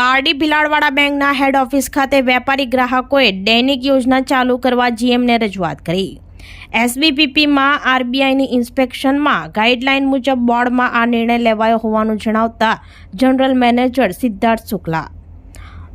પારડી ભિલાડવાડા બેંકના હેડ ઓફિસ ખાતે વેપારી ગ્રાહકોએ દૈનિક યોજના ચાલુ કરવા જીએમને રજૂઆત કરી. એસબીપીપીમાં આરબીઆઈની ઇન્સ્પેક્શનમાં ગાઈડલાઈન મુજબ બોર્ડમાં આ નિર્ણય લેવાયો હોવાનું જણાવતા જનરલ મેનેજર સિદ્ધાર્થ શુક્લા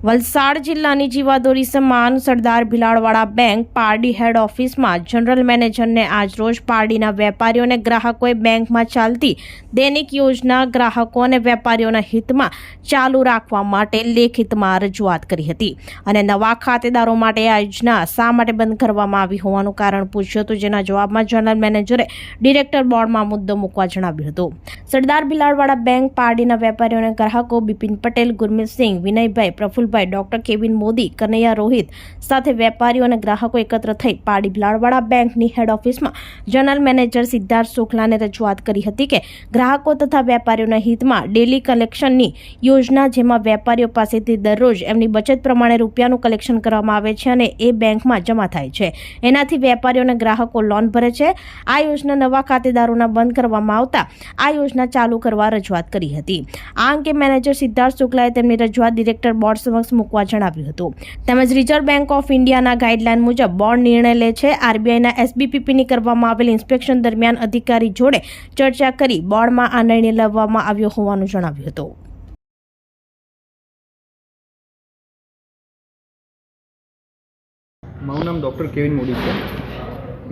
વલસાડ જિલ્લાની જીવાદોરી સમાન સરદાર ભિલાડવાળા બેંક પારડી હેડ ઓફિસમાં જનરલ મેનેજરને આજરોજ પારડીના વેપારીઓ અને ગ્રાહકોએ બેંકમાં ચાલતી દૈનિક યોજના ગ્રાહકો અને વેપારીઓના હિતમાં ચાલુ રાખવા માટે લેખિતમાં રજૂઆત કરી હતી. અને નવા ખાતેદારો માટે આ યોજના શા માટે બંધ કરવામાં આવી હોવાનું કારણ પૂછ્યું હતું, જેના જવાબમાં જનરલ મેનેજરે ડિરેક્ટર બોર્ડમાં મુદ્દો મૂકવા જણાવ્યું હતું. સરદાર ભિલાડવાળા બેંક પારડીના વેપારીઓ અને ગ્રાહકો બિપિન પટેલ ગુરમીતસિંહ વિનયભાઈ પ્રફુલભાઈ ડોક્ટર કેવિન મોદી, કનૈયા રોહિત સાથે વેપારીઓ અને ગ્રાહકો એકત્ર થઈ પાડી ભિલાડવાડા બેંકની હેડ ઓફિસમાં. જનરલ મેનેજર સિદ્ધાર્થ શુક્લાને રજૂઆત કરી હતી કે ગ્રાહકો તથા વેપારીઓના હિતમાં ડેલી કલેક્શનની યોજના જેમાં વેપારીઓ પાસેથી દરરોજ એમની બચત પ્રમાણે રૂપિયાનું કલેક્શન કરવામાં આવે છે અને એ બેંકમાં જમા થાય છે. એનાથી વેપારીઓ અને ગ્રાહકો લોન ભરે છે. આ યોજના નવા ખાતેદારોના બંધ કરવામાં આવતા આ યોજના ચાલુ કરવા રજૂઆત કરી હતી. આ અંગે મેનેજર સિદ્ધાર્થ શુક્લાએ તેમની રજૂઆત ડિરેક્ટર બોર્ડ સમક્ષ મૂકવા જણાવ્યું હતું. તેમજ રિઝર્વ બેંક ઓફ ઇન્ડિયાના ગાઈડલાઈન મુજબ બોર્ડ નિર્ણય લે છે. આરબીઆઈના એસબીપીપીની કરવામાં આવેલ ઇન્સ્પેક્શન દરમિયાન અધિકારી જોડે ચર્ચા કરી બોર્ડમાં આ નિર્ણય લેવામાં આવ્યો હોવાનું જણાવ્યું હતું. મારું નામ ડૉક્ટર કેવિન મોદી છે.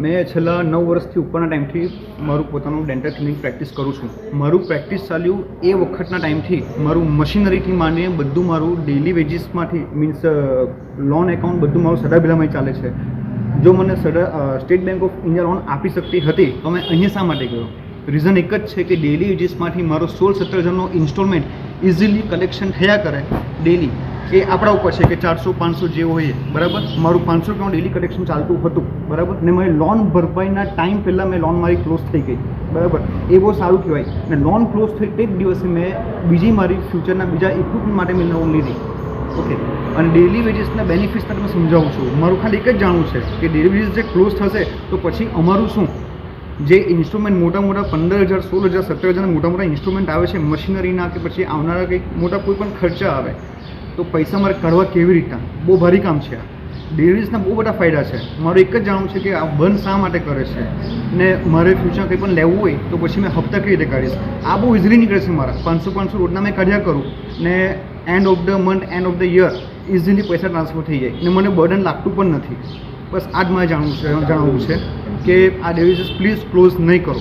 મેં છેલ્લા નવ વર્ષથી ઉપરના ટાઈમથી મારું પોતાનું ડેન્ટલ ક્લિનિક પ્રેક્ટિસ કરું છું. મારું પ્રેક્ટિસ ચાલ્યું એ વખતના ટાઈમથી મારું મશીનરીથી માંડીને બધું મારું ડેલી વેજીસમાંથી મીન્સ લોન એકાઉન્ટ બધું મારું સદા બિલામાં ચાલે છે. જો મને સદા State Bank of India loan આપી શકતી હતી, તો મેં અહીંયા શા માટે ગયો? રીઝન એક જ છે કે ડેલી વેજીસમાંથી મારો સોળ સત્તર હજારનો ઇન્સ્ટોલમેન્ટ ઇઝીલી કલેક્શન થયા કરે ડેલી એ આપણા ઉપર છે કે ચારસો, પાંચસો જે હોય બરાબર? મારું પાંચસો રૂપિયાનું ડેલી કલેક્શન ચાલતું હતું, બરાબર? ને મારી લોન ભરપાઈના ટાઈમ પહેલાં મેં લોન મારી ક્લોઝ થઈ ગઈ, બરાબર? એ બહુ સારું કહેવાય. ને લોન ક્લોઝ થઈ તે જ દિવસે મેં બીજી મારી ફ્યુચરના બીજા ઇક્વિપમેન્ટ માટે મેં લોન લીધી. ઓકે અને ડેલી વેજીસના બેનિફિટ્સને તમે સમજાવું છું. મારું ખાલી એક જ જાણવું છે કે ડેલી વેજીસ જે ક્લોઝ થશે, તો પછી અમારું શું? જે ઇન્સ્ટ્રુમેન્ટ મોટા મોટા પંદર હજાર, સોળ હજાર, સત્તર હજારના મોટા મોટા ઇન્સ્ટ્રુમેન્ટ આવે છે મશીનરીના કે પછી આવનારા કંઈક મોટા કોઈ પણ ખર્ચા આવે તો પૈસા મારે કાઢવા કેવી રીતના? બહુ ભારી કામ છે આ. ડેરીઝના બહુ બધા ફાયદા છે. મારું એક જ જાણવું છે કે આ બંધ શા માટે કરે છે? ને મારે ફ્યુચર કંઈ પણ લેવું હોય તો પછી મેં હપ્તા કઈ રીતે કાઢીશ? આ બહુ ઇઝીલી નીકળે છે મારા. પાંચસો પાંચસો રોજના મેં કાઢ્યા કરું. ને end of the month end of the year easily પૈસા ટ્રાન્સફર થઈ જાય. ને મને બર્ડન લાગતું પણ નથી. બસ આ જ મારે જાણવું છે જણાવવું છે કે આ ડેરીઝ પ્લીઝ ક્લોઝ નહીં કરો.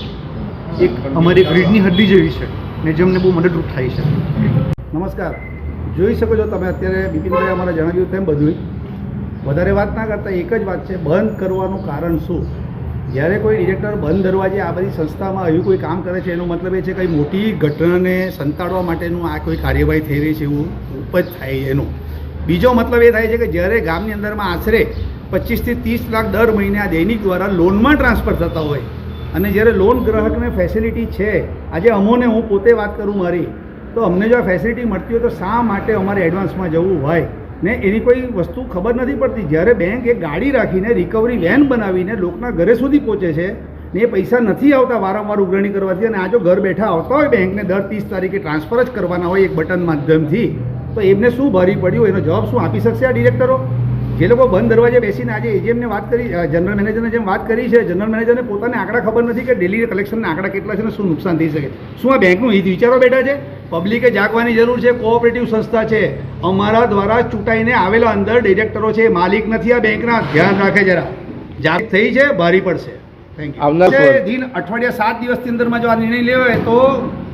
એક અમારી ગ્રીડની હડ્ડી જેવી છે ને જેમને બહુ મદદરૂપ થાય છે. નમસ્કાર. જોઈ શકો છો તમે અત્યારે બિપિનભાઈ અમારે જણાવ્યું તેમ બધું વધારે વાત ના કરતા એક જ વાત છે, બંધ કરવાનું કારણ શું? જ્યારે કોઈ ડિરેક્ટર બંધ દરવાજે આ બધી સંસ્થામાં આવ્યું કોઈ કામ કરે છે, એનો મતલબ એ છે કંઈ મોટી ઘટનાને સંતાડવા માટેનું આ કોઈ કાર્યવાહી થઈ રહી છે એવું ઉપજ થાય એનો. બીજો મતલબ એ થાય છે કે જ્યારે ગામની અંદરમાં આશરે પચીસથી ત્રીસ લાખ દર મહિને આ દૈનિક દ્વારા લોનમાં ટ્રાન્સફર થતા હોય, અને જ્યારે લોન ગ્રાહકને ફેસિલિટી છે, આજે અમોને હું પોતે વાત કરું મારી તો અમને જો ફેસિલિટી મળતી હોય તો શા માટે અમારે એડવાન્સમાં જવું હોય? ને એની કોઈ વસ્તુ ખબર નથી પડતી. જ્યારે બેંક એક ગાડી રાખીને રિકવરી વેન બનાવીને લોકના ઘરે સુધી પહોંચે છે ને એ પૈસા નથી આવતા વારંવાર ઉઘરણી કરવાથી અને આ જો ઘર બેઠા આવતા હોય બેંકને દર ત્રીસ તારીખે ટ્રાન્સફર જ કરવાના હોય એક બટન માધ્યમથી, તો એમને શું ભારી પડ્યું? એનો જવાબ શું આપી શકશે આ ડિરેક્ટરો જે લોકો બંધ દરવાજે બેસીને આજે એજીએમને વાત કરી જનરલ મેનેજરને જેમ વાત કરી છે જનરલ મેનેજરને પોતાને આંકડા ખબર નથી કે ડેલી કલેક્શનના આંકડા કેટલા છે ને શું નુકસાન થઈ શકે. શું આ બેંકનું હિત વિચારો બેઠા છે? પબ્લિકે જાગવાની જરૂર છે કોઓપરેટિવ સંસ્થા છે. અમારા દ્વારા ચૂંટાઈને આવેલા અંદર ડિરેક્ટરો છે માલિક નથી આ બેંકના ધ્યાન રાખે જરા. જાગ થઈ છે ભારી પડશે. થેન્ક આવનાર યુ દિન અઠવાડિયા સાત દિવસની અંદરમાં જો આ નિર્ણય લેવો હોય તો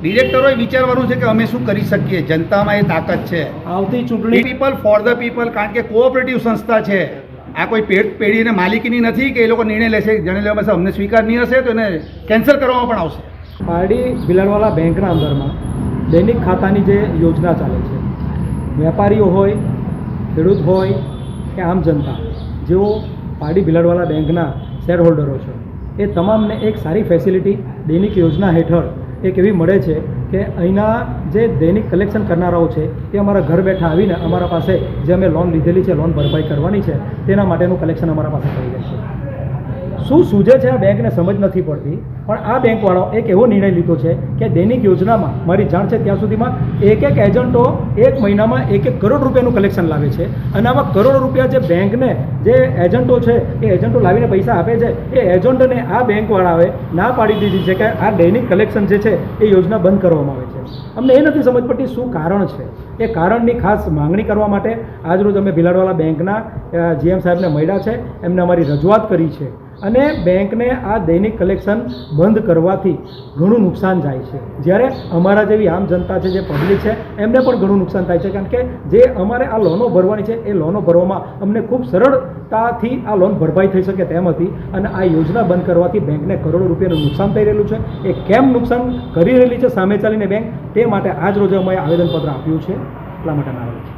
ડિરેક્ટરોએ વિચારવાનું છે કે અમે શું કરી શકીએ. જનતામાં એ તાકાત છે. આવતી ચૂંટણી પીપલ ફોર ધ પીપલ કારણ કે કોઓપરેટિવ સંસ્થા છે. આ કોઈ પેઢ પેઢીને માલિકીની નથી કે એ લોકો નિર્ણય લેશે. જણે લેવા પાસે અમને સ્વીકાર નહીં હશે તો એને કેન્સલ કરવામાં પણ આવશે. પારડી બિલાડવાલા બેંકના અંદરમાં દૈનિક ખાતાની જે યોજના ચાલે છે. વેપારીઓ હોય, ખેડૂત હોય કે આમ જનતા, જેઓ પાડી ભિલાડવાલા બેંકના શેર હોલ્ડરો છે, એ તમામને એક સારી ફેસિલિટી દૈનિક યોજના હેઠળ એક એવી મળે છે કે અહીંના જે દૈનિક કલેક્શન કરનારાઓ છે, એ અમારા ઘર બેઠા આવીને અમારા પાસે જે અમે લોન લીધેલી છે લોન ભરપાઈ કરવાની છે, તેના માટેનું કલેક્શન અમારા પાસે કરી જાય છે શું સૂજે છે આ બેંકને સમજ નથી પડતી, પણ આ બેંકવાળો એક એવો નિર્ણય લીધો છે કે દૈનિક યોજનામાં મારી જાણ છે ત્યાં સુધીમાં એક એક એજન્ટો એક મહિનામાં એક એક કરોડ રૂપિયાનું કલેક્શન લાવે છે. અને આમાં કરોડો રૂપિયા જે બેંકને જે એજન્ટો છે, એ એજન્ટો લાવીને પૈસા આપે છે, એ એજન્ટને આ બેંકવાળાએ ના પાડી દીધી છે કે આ દૈનિક કલેક્શન જે છે, એ યોજના બંધ કરવામાં આવે છે. અમને એ નથી સમજ પડતી શું કારણ છે? એ કારણની ખાસ માંગણી કરવા માટે આજરોજ અમે ભીલાડવાલા બેંકના જીએમ સાહેબને મળ્યા છે. એમને અમારી રજૂઆત કરી છે. અને બેંકને આ દૈનિક કલેક્શન બંધ કરવાથી ઘણું નુકસાન જાય છે. જ્યારે અમારા જેવી આમ જનતા છે, જે પબ્લિક છે, એમને પણ ઘણું નુકસાન થાય છે. કારણ કે જે અમારે આ લોનો ભરવાની છે, એ લોનો ભરવામાં અમને ખૂબ સરળતાથી આ લોન ભરપાઈ થઈ શકે તેમ હતી અને આ યોજના બંધ કરવાથી બેંકને કરોડો રૂપિયાનું નુકસાન થઈ રહેલું છે. એ કેમ નુકસાન કરી રહેલી છે સામે ચાલીને બેંક? તે માટે આજ રોજ અમે આવેદનપત્ર આપ્યું છે. એટલા માટે આવેલું છે